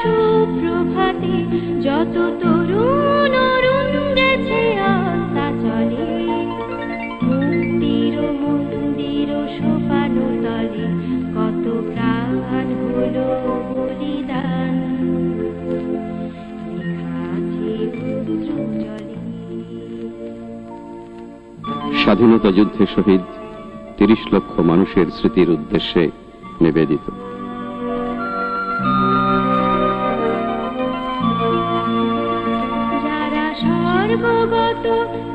সুপ্রভাতে যত তরুণ অরুণ গেছে আস্তা চলে মন্দির সোপান তলে কত প্রাণ হলো বলিদান। স্বাধীনতা যুদ্ধে শহীদ তিরিশ লক্ষ মানুষের স্মৃতির উদ্দেশ্যে নিবেদিত। সর্বগত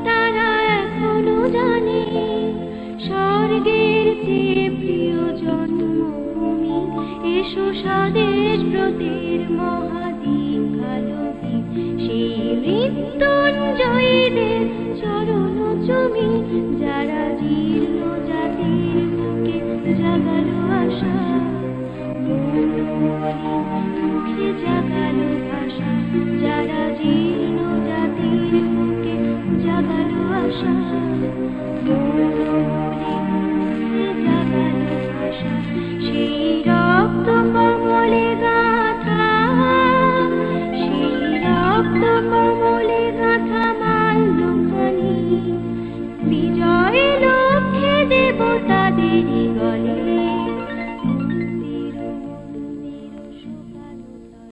তারা এখনও জানে, স্বর্গের প্রিয় জন্মভূমি, এসো স্বদেশ ব্রতের মহাদীপ কালবি সেই মৃত্যুঞ্জয়ীদের চরণ চুমি যারা জীর্ণ জাতির বুকে জাগালো আশা মুখে জাগালো ভাষা বিজয় লক্ষ্যে দেবতাদের গলে